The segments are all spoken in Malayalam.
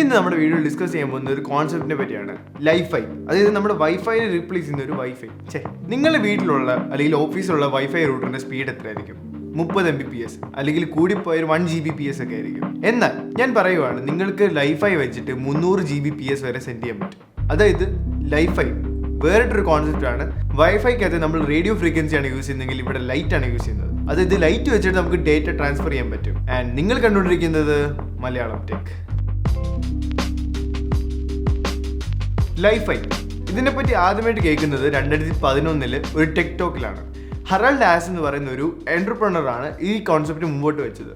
ഇന്ന് നമ്മുടെ വീഡിയോയിൽ ഡിസ്കസ് ചെയ്യാൻ പോകുന്ന ഒരു കോൺസെപ്റ്റിനെ പറ്റിയാണ്. ലൈഫൈ അതായത് നമ്മുടെ വൈഫൈനെ റീപ്ലേസ് ചെയ്യുന്ന ഒരു വൈഫൈ ചേ നിങ്ങളുടെ വീട്ടിലുള്ള അല്ലെങ്കിൽ ഓഫീസിലുള്ള വൈഫൈ റൂട്ടറിന്റെ സ്പീഡ് എത്രയായിരിക്കും? മുപ്പത് എം ബി പി എസ് അല്ലെങ്കിൽ കൂടിപ്പോയ ഒരു one G B P S ഒക്കെ ആയിരിക്കും. എന്നാൽ ഞാൻ പറയുവാണ് നിങ്ങൾക്ക് ലൈഫൈ വെച്ചിട്ട് മുന്നൂറ് ജി ബി പി എസ് വരെ സെൻഡ് ചെയ്യാൻ പറ്റും. അതായത് ലൈഫൈ വേറിട്ടൊരു കോൺസെപ്റ്റ് ആണ്. വൈഫൈക്കകത്ത് നമ്മൾ റേഡിയോ ഫ്രീക്വൻസി ആണ് യൂസ് ചെയ്യുന്നതെങ്കിൽ ഇവിടെ ലൈറ്റ് ആണ് യൂസ് ചെയ്യുന്നത്. അതായത് ലൈറ്റ് വെച്ചിട്ട് നമുക്ക് ഡേറ്റ ട്രാൻസ്ഫർ ചെയ്യാൻ പറ്റും. ആൻഡ് നിങ്ങൾ കണ്ടുകൊണ്ടിരിക്കുന്നത് മലയാളം ടെക് ലൈഫൈ ഇതിനെപ്പറ്റി ആദ്യമായിട്ട് കേൾക്കുന്നത് രണ്ടായിരത്തി പതിനൊന്നിൽ ഒരു ടെക്ടോക്കിലാണ്. ഹറൽ ഡാസ് എന്ന് പറയുന്ന ഒരു എന്റർപ്രണറാണ് ഈ കോൺസെപ്റ്റ് മുമ്പോട്ട് വെച്ചത്.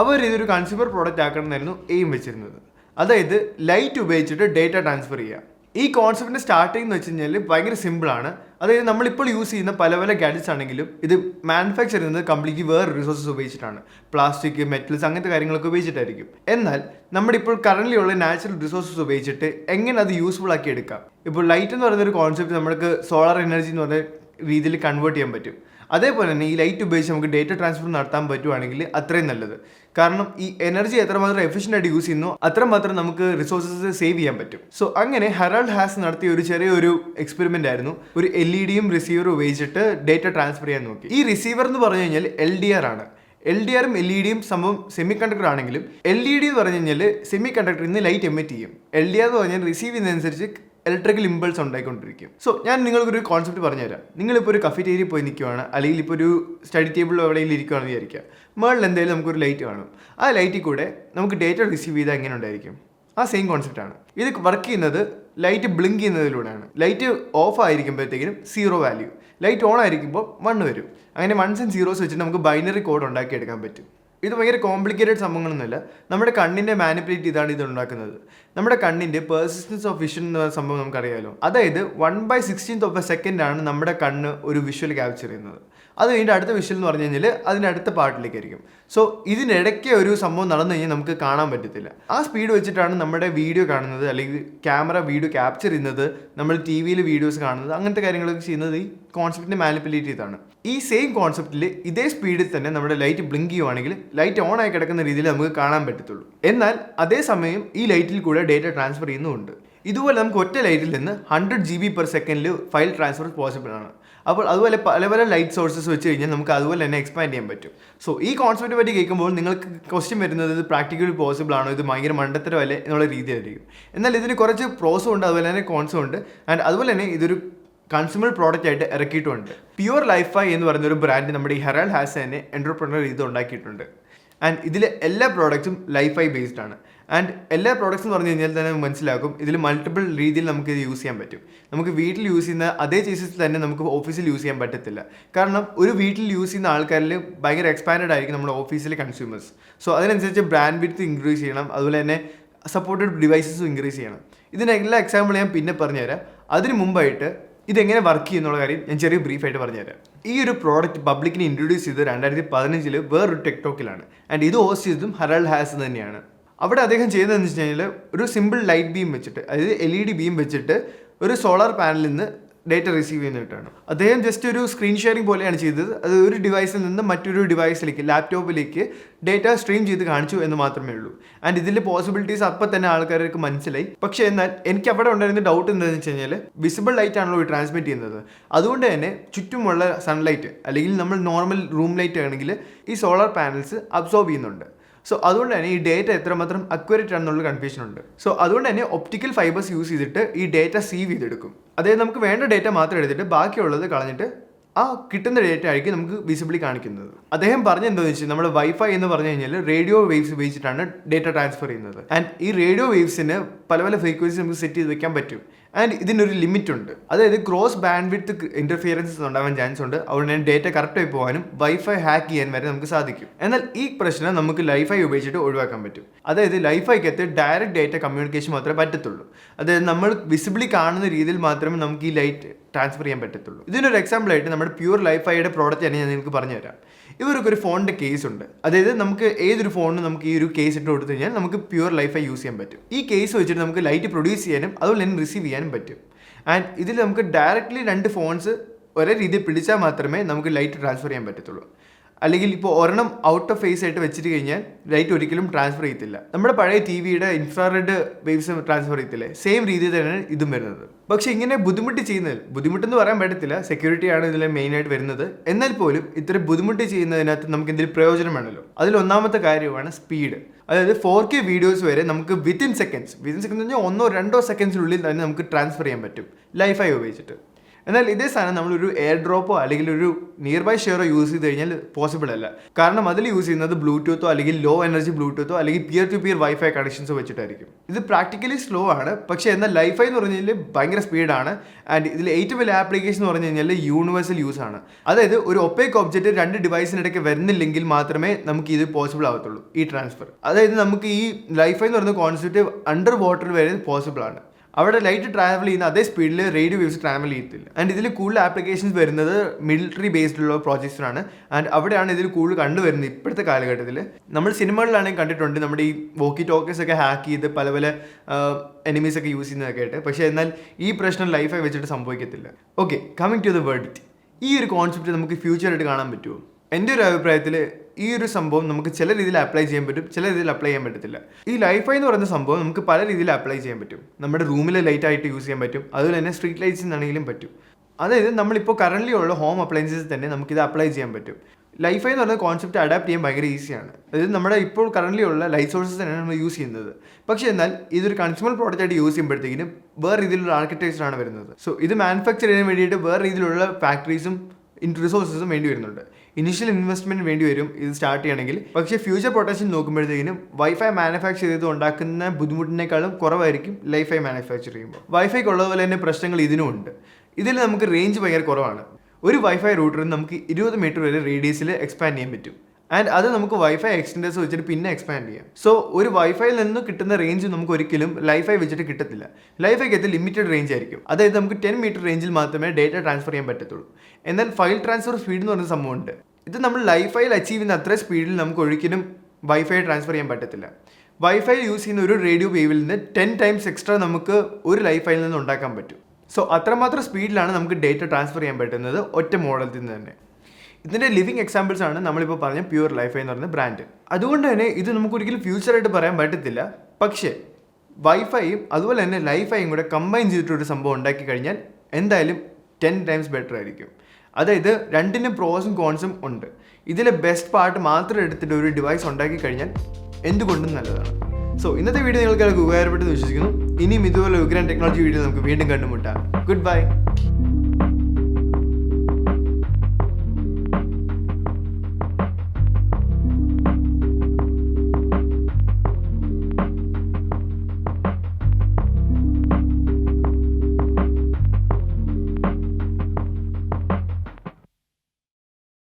അവർ ഇതൊരു കൺസ്യൂമർ പ്രോഡക്റ്റ് ആക്കണമെന്നായിരുന്നു എയിം വെച്ചിരുന്നത്. അതായത് ലൈറ്റ് ഉപയോഗിച്ചിട്ട് ഡേറ്റ ട്രാൻസ്ഫർ ചെയ്യുക. ഈ കോൺസെപ്റ്റിന്റെ സ്റ്റാർട്ടിംഗ് എന്ന് വെച്ച് കഴിഞ്ഞാൽ ഭയങ്കര സിമ്പിൾ ആണ്. അതായത് നമ്മളിപ്പോൾ യൂസ് ചെയ്യുന്ന പല പല ഗാഡ്ജറ്റ്സ് ആണെങ്കിലും ഇത് മാനുഫാക്ചർ ചെയ്യുന്നത് കംപ്ലീറ്റ്ലി വേറെ റിസോഴ്സസ് ഉപയോഗിച്ചിട്ടാണ്. പ്ലാസ്റ്റിക് മെറ്റൽസ് അങ്ങനത്തെ കാര്യങ്ങളൊക്കെ ഉപയോഗിച്ചിട്ടായിരിക്കും. എന്നാൽ നമ്മുടെ ഇപ്പോൾ കറന്റ് ഉള്ള നാച്ചുറൽ റിസോഴ്സസ് ഉപയോഗിച്ചിട്ട് എങ്ങനെ അത് യൂസ്ഫുൾ ആക്കി എടുക്കാം? ഇപ്പോൾ ലൈറ്റ് എന്ന് പറയുന്ന ഒരു കോൺസെപ്റ്റ് നമ്മൾക്ക് സോളാർ എനർജി എന്ന് പറഞ്ഞ രീതിയിൽ കൺവേർട്ട് ചെയ്യാൻ പറ്റും. അതേപോലെ തന്നെ ഈ ലൈറ്റ് ഉപയോഗിച്ച് നമുക്ക് ഡേറ്റ ട്രാൻസ്ഫർ നടത്താൻ പറ്റുവാണെങ്കിൽ അത്രയും നല്ലത്. കാരണം ഈ എനർജി എത്രമാത്രം എഫിഷ്യന്റ് ആയിട്ട് യൂസ് ചെയ്യുന്നു അത്രമാത്രം നമുക്ക് റിസോഴ്സസ് സേവ് ചെയ്യാൻ പറ്റും. സോ അങ്ങനെ ഹെറാൾഡ് ഹാസ് നടത്തിയ ഒരു ചെറിയൊരു എക്സ്പെരിമെന്റ് ആയിരുന്നു. ഒരു എൽ ഇ ഡിയും റിസീവറും ഉപയോഗിച്ചിട്ട് ഡേറ്റ ട്രാൻസ്ഫർ ചെയ്യാൻ നോക്കി. ഈ റിസീവർ എന്ന് പറഞ്ഞു കഴിഞ്ഞാൽ എൽ ഡി ആർ ആണ്. എൽ ഡി ആറും എൽ ഇ ഡിയും സംഭവം സെമി കണ്ടക്ടർ ആണെങ്കിലും എൽ ഇ ഡി എന്ന് പറഞ്ഞു കഴിഞ്ഞാൽ സെമി കണ്ടക്ടറിൽ നിന്ന് ലൈറ്റ് എമിറ്റ് ചെയ്യും. എൽ ഡി ആർ എന്ന് പറഞ്ഞാൽ റിസീവ് ചെയ്യുന്നതനുസരിച്ച് ഇലക്ട്രിക്കൽ ഇമ്പൾസ് ഉണ്ടായിക്കൊണ്ടിരിക്കും. സോ ഞാൻ നിങ്ങൾക്കൊരു കോൺസെപ്റ്റ് പറഞ്ഞുതരാം. നിങ്ങളിപ്പോൾ ഒരു കഫിറ്റേരിയ പോയി നിൽക്കുവാണ് അല്ലെങ്കിൽ ഇപ്പോൾ ഒരു സ്റ്റഡി ടേബിൾ എവിടെയെങ്കിലും ഇരിക്കുകയാണെന്ന് വിചാരിക്കുക. മേളിൽ എന്തായാലും നമുക്കൊരു ലൈറ്റ് കാണും. ആ ലൈറ്റിൽ കൂടെ നമുക്ക് ഡേറ്റ റിസീവ് ചെയ്താൽ എങ്ങനെ ഉണ്ടായിരിക്കും? ആ സെയിം കോൺസെപ്റ്റ് ആണ്. ഇത് വർക്ക് ചെയ്യുന്നത് ലൈറ്റ് ബ്ലിങ്ക് ചെയ്യുന്നതിലൂടെയാണ്. ലൈറ്റ് ഓഫ് ആയിരിക്കുമ്പോഴത്തേക്കും സീറോ വാല്യൂ ലൈറ്റ് ഓൺ ആയിരിക്കുമ്പോൾ വൺ വരും. അങ്ങനെ വൺസ് ആൻഡ് സീറോസ് വെച്ചിട്ട് നമുക്ക് ബൈനറി കോഡ് ഉണ്ടാക്കിയെടുക്കാൻ പറ്റും. ഇത് ഭയങ്കര കോംപ്ലിക്കേറ്റഡ് സംഭവങ്ങളൊന്നുമില്ല. നമ്മുടെ കണ്ണിന്റെ മാനിപ്പുലേറ്റ് ചെയ്താണ് ഇത് ഉണ്ടാക്കുന്നത്. നമ്മുടെ കണ്ണിന്റെ പേഴ്സിസ്റ്റൻസ് ഓഫ് വിഷൻ എന്ന സംഭവം നമുക്കറിയാമല്ലോ അതായത് one by sixteenth of a സെക്കൻഡാണ് നമ്മുടെ കണ്ണ് ഒരു വിഷ്വൽ ക്യാപ്ചർ ചെയ്യുന്നത്. അത് കഴിഞ്ഞിട്ട് അടുത്ത വിഷ്വൽ എന്ന് പറഞ്ഞു കഴിഞ്ഞാൽ അതിന്റെ അടുത്ത പാർട്ടിലേക്കായിരിക്കും സോ ഇതിനിടയ്ക്ക് ഒരു സംഭവം നടന്നു കഴിഞ്ഞാൽ നമുക്ക് കാണാൻ പറ്റത്തില്ല. ആ സ്പീഡ് വെച്ചിട്ടാണ് നമ്മുടെ വീഡിയോ കാണുന്നത് അല്ലെങ്കിൽ ക്യാമറ വീഡിയോ ക്യാപ്ചർ ചെയ്യുന്നത് നമ്മൾ ടി വിയിൽ വീഡിയോസ് കാണുന്നത് അങ്ങനത്തെ കാര്യങ്ങളൊക്കെ ചെയ്യുന്നത് ഈ കോൺസെപ്റ്റിനെ മാനിപ്പുലേറ്റ് ചെയ്താണ് ഈ സെയിം കോൺസെപ്റ്റിൽ ഇതേ സ്പീഡിൽ തന്നെ നമ്മുടെ ലൈറ്റ് ബ്ലിങ്ക് ചെയ്യുവാണെങ്കിൽ ലൈറ്റ് ഓൺ ആയി കിടക്കുന്ന രീതിയിൽ നമുക്ക് കാണാൻ പറ്റത്തുള്ളൂ. എന്നാൽ അതേസമയം ഈ ലൈറ്റിൽ കൂടെ ഡേറ്റ ട്രാൻസ്ഫർ ചെയ്യുന്നുമുണ്ട്. ഇതുപോലെ നമുക്ക് ഒറ്റ ലൈറ്റിൽ നിന്ന് ഹൺഡ്രഡ് ജി ബി പെർ സെക്കൻഡിൽ ഫയൽ ട്രാൻസ്ഫർ പോസിബിൾ ആണ്. അപ്പോൾ അതുപോലെ പല പല ലൈറ്റ് സോഴ്സസ് വെച്ച് കഴിഞ്ഞാൽ നമുക്ക് അതുപോലെ തന്നെ എക്സ്പാൻഡ് ചെയ്യാൻ പറ്റും. സോ ഈ കോൺസെപ്റ്റ് പറ്റി കേൾക്കുമ്പോൾ നിങ്ങൾക്ക് ക്വസ്റ്റ്യൻ വരുന്നത് ഇത് പ്രാക്ടിക്കലി പോസിബിൾ ആണോ? ഇത് ഭയങ്കര മണ്ടത്തരമല്ലേ? എന്നുള്ള രീതിയായിരിക്കും എന്നാൽ ഇതിന് കുറച്ച് പ്രോസും ഉണ്ട് അതുപോലെ തന്നെ കോൺസും ഉണ്ട്. ആൻഡ് അതുപോലെ തന്നെ ഇതൊരു കൺസ്യൂമർ പ്രോഡക്റ്റ് ആയിട്ട് ഇറക്കിയിട്ടുണ്ട്. പ്യുവർ ലൈഫൈ എന്ന് പറയുന്ന ഒരു ബ്രാൻഡ് നമ്മുടെ ഈ ഹെറാൽ ഹാസ് തന്നെ എന്റർപ്രണർ ഇത് ഉണ്ടാക്കിയിട്ടുണ്ട്. ആൻഡ് ഇതിലെ എല്ലാ പ്രോഡക്റ്റ്സും ലൈഫൈ ബേസ്ഡ് ആണ്. ആൻഡ് എല്ലാ പ്രോഡക്റ്റ്സ് എന്ന് പറഞ്ഞു കഴിഞ്ഞാൽ തന്നെ മനസ്സിലാക്കും ഇതിൽ മൾട്ടിപ്പിൾ രീതിയിൽ നമുക്ക് ഇത് യൂസ് ചെയ്യാൻ പറ്റും. നമുക്ക് വീട്ടിൽ യൂസ് ചെയ്യുന്ന അതേ ചേസസ് തന്നെ നമുക്ക് ഓഫീസിൽ യൂസ് ചെയ്യാൻ പറ്റത്തില്ല. കാരണം ഒരു വീട്ടിൽ യൂസ് ചെയ്യുന്ന ആൾക്കാരിൽ ഭയങ്കര എക്സ്പാൻഡ് ആയിരിക്കും നമ്മുടെ ഓഫീസിലെ കൺസ്യൂമേഴ്സ് സോ അതിനനുസരിച്ച് ബ്രാൻഡ് വിഡ്ത്ത് ഇൻക്രീസ് ചെയ്യണം. അതുപോലെ തന്നെ സപ്പോർട്ടഡ് ഡിവൈസസും ഇൻക്രീസ് ചെയ്യണം. ഇതിനെല്ലാം എക്സാമ്പിൾ ഞാൻ പിന്നെ പറഞ്ഞുതരാം. അതിന് മുമ്പായിട്ട് ഇതെങ്ങനെ വർക്ക് ചെയ്യുന്നുള്ള കാര്യം ഞാൻ ചെറിയ ബ്രീഫായിട്ട് പറഞ്ഞുതരാം. ഈ ഒരു പ്രോഡക്റ്റ് പബ്ലിക്കിന് ഇൻട്രൊഡ്യൂസ് ചെയ്ത് രണ്ടായിരത്തി പതിനഞ്ചിൽ വേറൊരു ടെക്ടോക്കിലാണ് ആൻഡ് ഇത് ഹോസ്റ്റ് ചെയ്തതും ഹറാൾ ഹാസ് തന്നെയാണ്. അവിടെ അദ്ദേഹം ചെയ്തതെന്ന് വെച്ച് കഴിഞ്ഞാൽ ഒരു സിമ്പിൾ ലൈറ്റ് ബീം വെച്ചിട്ട് അതായത് എൽ ഇ ഡി ബീം വെച്ചിട്ട് ഒരു സോളാർ പാനലിൽ നിന്ന് ഡേറ്റ റിസീവ് ചെയ്യുന്നിട്ടാണ് അദ്ദേഹം ജസ്റ്റ് ഒരു സ്ക്രീൻ ഷെയറിംഗ് പോലെയാണ് ചെയ്തത്. അത് ഒരു ഡിവൈസിൽ നിന്ന് മറ്റൊരു ഡിവൈസിലേക്ക് ലാപ്ടോപ്പിലേക്ക് ഡേറ്റ സ്ട്രീം ചെയ്ത് കാണിച്ചു എന്ന് മാത്രമേ ഉള്ളൂ. ആൻഡ് ഇതിന്റെ പോസിബിലിറ്റീസ് അപ്പം തന്നെ ആൾക്കാർക്ക് മനസ്സിലായി. പക്ഷേ എന്നാൽ എനിക്ക് അവിടെ ഉണ്ടായിരുന്ന ഡൗട്ട് എന്താണെന്ന് വെച്ച് കഴിഞ്ഞാൽ വിസിബിൾ ലൈറ്റ് ആണല്ലോ ട്രാൻസ്മിറ്റ് ചെയ്യുന്നത്. അതുകൊണ്ട് തന്നെ ചുറ്റുമുള്ള സൺലൈറ്റ് അല്ലെങ്കിൽ നമ്മൾ നോർമൽ റൂം ലൈറ്റ് ആണെങ്കിൽ ഈ സോളാർ പാനൽസ് അബ്സോർബ് ചെയ്യുന്നുണ്ട്. സോ അതുകൊണ്ട് തന്നെ ഈ ഡേറ്റ എത്രമാത്രം അക്യുറേറ്റ് ആണെന്നുള്ള കൺഫ്യൂഷൻ ഉണ്ട്. സോ അതുകൊണ്ട് തന്നെ ഒപ്റ്റിക്കൽ ഫൈബേഴ്സ് യൂസ് ചെയ്തിട്ട് ഈ ഡേറ്റ സീവ് ചെയ്തെടുക്കും. അതായത് നമുക്ക് വേണ്ട ഡേറ്റ മാത്രം എടുത്തിട്ട് ബാക്കിയുള്ളത് കളഞ്ഞിട്ട് ആ കിട്ടുന്ന ഡേറ്റ ആയിരിക്കും നമുക്ക് വിസിബിളി കാണിക്കുന്നത്. അദ്ദേഹം പറഞ്ഞ എന്താണെന്ന് വെച്ചാൽ നമ്മൾ വൈഫൈ എന്ന് പറഞ്ഞു കഴിഞ്ഞാൽ റേഡിയോ വേവ്സ് ഉപയോഗിച്ചിട്ടാണ് ഡേറ്റ ട്രാൻസ്ഫർ ചെയ്യുന്നത്. ആൻഡ് ഈ റേഡിയോ വേവ്സിന് പല പല ഫ്രീക്വൻസി നമുക്ക് സെറ്റ് ചെയ്ത് വെക്കാൻ പറ്റും. ആൻഡ് ഇതിനൊരു ലിമിറ്റ് ഉണ്ട് അതായത് ക്രോസ് ബാൻഡ് വിത്ത് ഇന്റർഫിയറൻസസ് ഉണ്ടാവാൻ ചാൻസ് ഉണ്ട്. അതുകൊണ്ട് തന്നെ ഡേറ്റ കറക്റ്റ് ആയി പോകാനും വൈഫൈ ഹാക്ക് ചെയ്യാൻ വരെ നമുക്ക് സാധിക്കും. എന്നാൽ ഈ പ്രശ്നം നമുക്ക് ലൈഫൈ ഉപയോഗിച്ചിട്ട് ഒഴിവാക്കാൻ പറ്റും. അതായത് ലൈഫൈക്കകത്ത് ഡയറക്റ്റ് ഡേറ്റ കമ്മ്യൂണിക്കേഷൻ മാത്രമേ പറ്റത്തുള്ളൂ. അതായത് നമ്മൾ വിസിബിളി കാണുന്ന രീതിയിൽ മാത്രമേ നമുക്ക് ഈ ലൈറ്റ് ട്രാൻസ്ഫർ ചെയ്യാൻ പറ്റത്തുള്ളൂ. ഇതിനൊരു എക്സാമ്പിൾ ആയിട്ട് നമ്മുടെ പ്യൂർ ലൈഫൈയുടെ പ്രോഡക്റ്റ് തന്നെ ഞാൻ നിങ്ങൾക്ക് പറഞ്ഞുതരാം ഇവർക്ക് ഒരു ഫോണിന്റെ കേസ് ഉണ്ട്. അതായത് നമുക്ക് ഏതൊരു ഫോണിനും നമുക്ക് ഈ ഒരു കേസ് ഇട്ട് കൊടുത്തു കഴിഞ്ഞാൽ നമുക്ക് പ്യൂർ ലൈഫൈ യൂസ് ചെയ്യാൻ പറ്റും. ഈ കേസ് വെച്ചിട്ട് നമുക്ക് ലൈറ്റ് പ്രൊഡ്യൂസ് ചെയ്യാനും അതുപോലെ തന്നെ റിസീവ് ചെയ്യാനും പറ്റും. ആൻഡ് ഇതിൽ നമുക്ക് ഡയറക്റ്റ്ലി രണ്ട് ഫോൺസ് ഒരേ രീതിയിൽ പിടിച്ചാൽ മാത്രമേ നമുക്ക് ലൈറ്റ് ട്രാൻസ്ഫർ ചെയ്യാൻ പറ്റത്തുള്ളൂ. അല്ലെങ്കിൽ ഇപ്പോൾ ഒരെണ്ണം ഔട്ട് ഓഫ് ഫേസ് ആയിട്ട് വെച്ചിട്ട് കഴിഞ്ഞാൽ ലൈറ്റ് ഒരിക്കലും ട്രാൻസ്ഫർ ചെയ്യത്തില്ല. നമ്മുടെ പഴയ ടി വിയുടെ ഇൻഫ്രാറെഡ് വേവ്സ് ട്രാൻസ്ഫർ ചെയ്യത്തില്ലേ? സെയിം രീതിയിൽ തന്നെയാണ് ഇതും വരുന്നത്. പക്ഷേ ഇങ്ങനെ ബുദ്ധിമുട്ട് ചെയ്യുന്നതിൽ ബുദ്ധിമുട്ടെന്ന് പറയാൻ പറ്റത്തില്ല സെക്യൂരിറ്റിയാണ് ഇതിൽ മെയിനായിട്ട് വരുന്നത്. എന്നാൽ പോലും ഇത്ര ബുദ്ധിമുട്ട് ചെയ്യുന്നതിനകത്ത് നമുക്ക് എന്തെങ്കിലും പ്രയോജനം വേണമല്ലോ? അതിൽ ഒന്നാമത്തെ കാര്യമാണ് സ്പീഡ് അതായത് ഫോർ കെ വീഡിയോസ് വരെ നമുക്ക് വിത്തിൻ സെക്കൻഡ്സ് വിത്തിൻ സെക്കൻഡ് എന്ന് പറഞ്ഞാൽ ഒന്നോ രണ്ടോ സെക്കൻഡ്സിനുള്ളിൽ തന്നെ നമുക്ക് ട്രാൻസ്ഫർ ചെയ്യാൻ പറ്റും. ലൈഫായി ഉപയോഗിച്ചിട്ട്. എന്നാൽ ഇതേ സാധനം നമ്മളൊരു എയർ ഡ്രോപ്പോ അല്ലെങ്കിൽ ഒരു നിയർ ബൈ ഷെയറോ യൂസ് ചെയ്ത് കഴിഞ്ഞാൽ പോസിബിൾ അല്ല. കാരണം അതിൽ യൂസ് ചെയ്യുന്നത് ബ്ലൂടൂത്തോ അല്ലെങ്കിൽ ലോ എനർജി ബ്ലൂടൂത്തോ അല്ലെങ്കിൽ പിയർ ടു പിയർ വൈഫൈ കണക്ഷൻസോ വെച്ചിട്ടായിരിക്കും. ഇത് പ്രാക്ടിക്കലി സ്ലോ ആണ്. പക്ഷേ എന്നാൽ ലൈഫൈ എന്ന് പറഞ്ഞു കഴിഞ്ഞാൽ ഭയങ്കര സ്പീഡാണ് ആൻഡ് ഇതിൽ ഏറ്റവും വലിയ ആപ്ലിക്കേഷൻ എന്ന് പറഞ്ഞു കഴിഞ്ഞാൽ യൂണിവേഴ്സൽ യൂസ് ആണ്. അതായത് ഒരു ഒപ്പേക്ക് ഒബ്ജക്റ്റ് രണ്ട് ഡിവൈസിനിടയ്ക്ക് വരുന്നില്ലെങ്കിൽ മാത്രമേ നമുക്ക് ഇത് പോസിബിൾ ആവത്തുള്ളൂ. ഈ ട്രാൻസ്ഫർ അതായത് നമുക്ക് ഈ ലൈഫൈ എന്ന് പറയുന്ന കോൺസെപ്റ്റ് അണ്ടർ വാട്ടർ വരെ പോസിബിൾ ആണ്. അവിടെ ലൈറ്റ് ട്രാവൽ ചെയ്യുന്ന അതേ സ്പീഡിൽ റേഡിയോ വേവ്സ് ട്രാവൽ ചെയ്യത്തില്ല. ആൻഡ് ഇതിൽ കൂടുതൽ ആപ്ലിക്കേഷൻസ് വരുന്നത് മിലിറ്ററി ബേസ്ഡുള്ള പ്രോജക്ട്സിനാണ് ആൻഡ് അവിടെയാണ് ഇതിൽ കൂടുതൽ കണ്ടുവരുന്നത് ഇപ്പോഴത്തെ കാലഘട്ടത്തിൽ നമ്മൾ സിനിമകളിലാണെങ്കിൽ കണ്ടിട്ടുണ്ട് നമ്മുടെ ഈ വോക്കി ടോക്കേഴ്സ് ഒക്കെ ഹാക്ക് ചെയ്ത് പല പല എനിമീസ് ഒക്കെ യൂസ് ചെയ്യുന്നതൊക്കെ ആയിട്ട്. പക്ഷേ എന്നാൽ ഈ പ്രശ്നം ലൈഫായി വെച്ചിട്ട് സംഭവിക്കത്തില്ല. Okay coming to the world ഈ ഒരു കോൺസെപ്റ്റ് നമുക്ക് ഫ്യൂച്ചറായിട്ട് കാണാൻ പറ്റുമോ? എന്റെ ഒരു അഭിപ്രായത്തിൽ ഈ ഒരു സംഭവം നമുക്ക് ചില രീതിയിൽ അപ്ലൈ ചെയ്യാൻ പറ്റും ചില രീതിയിൽ അപ്ലൈ ചെയ്യാൻ പറ്റത്തില്ല. ഈ ലൈഫൈ എന്ന് പറയുന്ന സംഭവം നമുക്ക് പല രീതിയിൽ അപ്ലൈ ചെയ്യാൻ പറ്റും. നമ്മുടെ റൂമിലെ ലൈറ്റ് ആയിട്ട് യൂസ് ചെയ്യാൻ പറ്റും. അതുപോലെ തന്നെ സ്ട്രീറ്റ് ലൈറ്റ്സ് എന്നാണെങ്കിലും പറ്റും. അതായത് നമ്മളിപ്പോൾ കറന്റ് ഉള്ള ഹോം അപ്ലയൻസസ് തന്നെ നമുക്കിത് അപ്ലൈ ചെയ്യാൻ പറ്റും. ലൈഫൈ എന്ന് പറയുന്ന കോൺസെപ്റ്റ് അഡാപ്റ്റ് ചെയ്യാൻ ഭയങ്കര ഈസിയാണ് അതായത് നമ്മുടെ ഇപ്പോൾ കറന്റ് ഉള്ള ലൈറ്റ് സോഴ്സസ് തന്നെയാണ് നമ്മൾ യൂസ് ചെയ്യുന്നത്. പക്ഷേ എന്നാൽ ഇതൊരു കൺസ്യൂമർ പ്രോഡക്റ്റ് ആയിട്ട് യൂസ് ചെയ്യുമ്പോഴത്തേക്കിനും വേറെ രീതിയിലുള്ള ആർക്കിടെക്ചറാണ് വരുന്നത്. സോ ഇത് മാനുഫാക്ചർ ചെയ്യാൻ വേണ്ടിയിട്ട് വേറെ രീതിയിലുള്ള ഫാക്ടറീസും റിസോഴ്സസും വേണ്ടി വരുന്നുണ്ട്. ഇനിഷ്യൽ ഇൻവെസ്റ്റ്മെന്റ് വേണ്ടി വരും ഇത് സ്റ്റാർട്ട് ചെയ്യണമെങ്കിൽ. പക്ഷേ ഫ്യൂച്ചർ പൊട്ടൻഷ്യൽ നോക്കുമ്പോഴത്തേക്കിനും വൈഫൈ മാനുഫാക്ചർ ചെയ്ത് ഉണ്ടാക്കുന്ന ബുദ്ധിമുട്ടിനേക്കാളും കുറവായിരിക്കും ലൈഫൈ മാനുഫാക്ചർ ചെയ്യുമ്പോൾ. വൈഫൈക്ക് ഉള്ളതുപോലെ തന്നെ പ്രശ്നങ്ങൾ ഇതിനും ഉണ്ട്. ഇതിൽ നമുക്ക് റേഞ്ച് ഭയങ്കര കുറവാണ്. ഒരു വൈഫൈ റൂട്ടറിന് നമുക്ക് ഇരുപത് മീറ്റർ വരെ റേഡിയസിൽ എക്സ്പാൻഡ് ചെയ്യാൻ പറ്റും. ആൻഡ് അത് നമുക്ക് വൈഫൈ എക്സ്റ്റൻഡേഴ്സ് വെച്ചിട്ട് പിന്നെ എക്സ്പാൻഡ് ചെയ്യാം. സോ ഒരു വൈഫൈയിൽ നിന്ന് കിട്ടുന്ന റേഞ്ച് നമുക്ക് ഒരിക്കലും ലൈഫൈ വെച്ചിട്ട് കിട്ടത്തില്ല. ലൈഫൈക്ക് അത് ലിമിറ്റഡ് റേഞ്ച് ആയിരിക്കും. അതായത് നമുക്ക് ടെൻ മീറ്റർ റേഞ്ചിൽ മാത്രമേ ഡേറ്റ ട്രാൻസ്ഫർ ചെയ്യാൻ പറ്റത്തുള്ളൂ. എന്നാൽ ഫയൽ ട്രാൻസ്ഫർ സ്പീഡ് എന്ന് പറയുന്ന സംഭവമുണ്ട് ഇത് നമ്മൾ ലൈഫൈയിൽ അച്ചീവ് ചെയ്യുന്ന അത്ര സ്പീഡിൽ നമുക്ക് ഒരിക്കലും വൈഫൈ ട്രാൻസ്ഫർ ചെയ്യാൻ പറ്റത്തില്ല. വൈഫൈ യൂസ് ചെയ്യുന്ന ഒരു റേഡിയോ വേവിൽ നിന്ന് ടെൻ ടൈംസ് എക്സ്ട്രാ നമുക്ക് ഒരു ലൈഫൈയിൽ നിന്ന് ഉണ്ടാക്കാൻ പറ്റും. സോ അത്രമാത്രം സ്പീഡിലാണ് നമുക്ക് ഡേറ്റ ട്രാൻസ്ഫർ ചെയ്യാൻ പറ്റുന്നത് ഒറ്റ മോഡലത്തിൽ നിന്ന് തന്നെ. ഇതിന്റെ ലിവിങ് എക്സാമ്പിൾസ് ആണ് നമ്മളിപ്പോൾ പറഞ്ഞ പ്യൂർ ലൈഫ് എന്ന് പറയുന്ന ബ്രാൻഡ് അതുകൊണ്ട് തന്നെ ഇത് നമുക്കൊരിക്കലും ഫ്യൂച്ചറായിട്ട് പറയാൻ പറ്റത്തില്ല. പക്ഷേ വൈഫൈയും അതുപോലെ തന്നെ ലൈഫൈയും കൂടെ കമ്പൈൻ ചെയ്തിട്ടൊരു സംഭവം ഉണ്ടാക്കി കഴിഞ്ഞാൽ എന്തായാലും ടെൻ ടൈംസ് ബെറ്റർ ആയിരിക്കും. അതായത് രണ്ടിനും പ്രോസും കോൺസും ഉണ്ട്. ഇതിലെ ബെസ്റ്റ് പാർട്ട് മാത്രം എടുത്തിട്ട് ഒരു ഡിവൈസ് ഉണ്ടാക്കി കഴിഞ്ഞാൽ എന്തുകൊണ്ടും നല്ലതാണ്. സോ ഇന്നത്തെ വീഡിയോ നിങ്ങൾക്ക് ഉപകാരപ്പെട്ടെന്ന് വിശ്വസിക്കുന്നു. ഇനിയും ഇതുപോലെ ഉഗ്രാൻ ടെക്നോളജി വീഡിയോ നമുക്ക് വീണ്ടും കണ്ടുമുട്ടാം. Good bye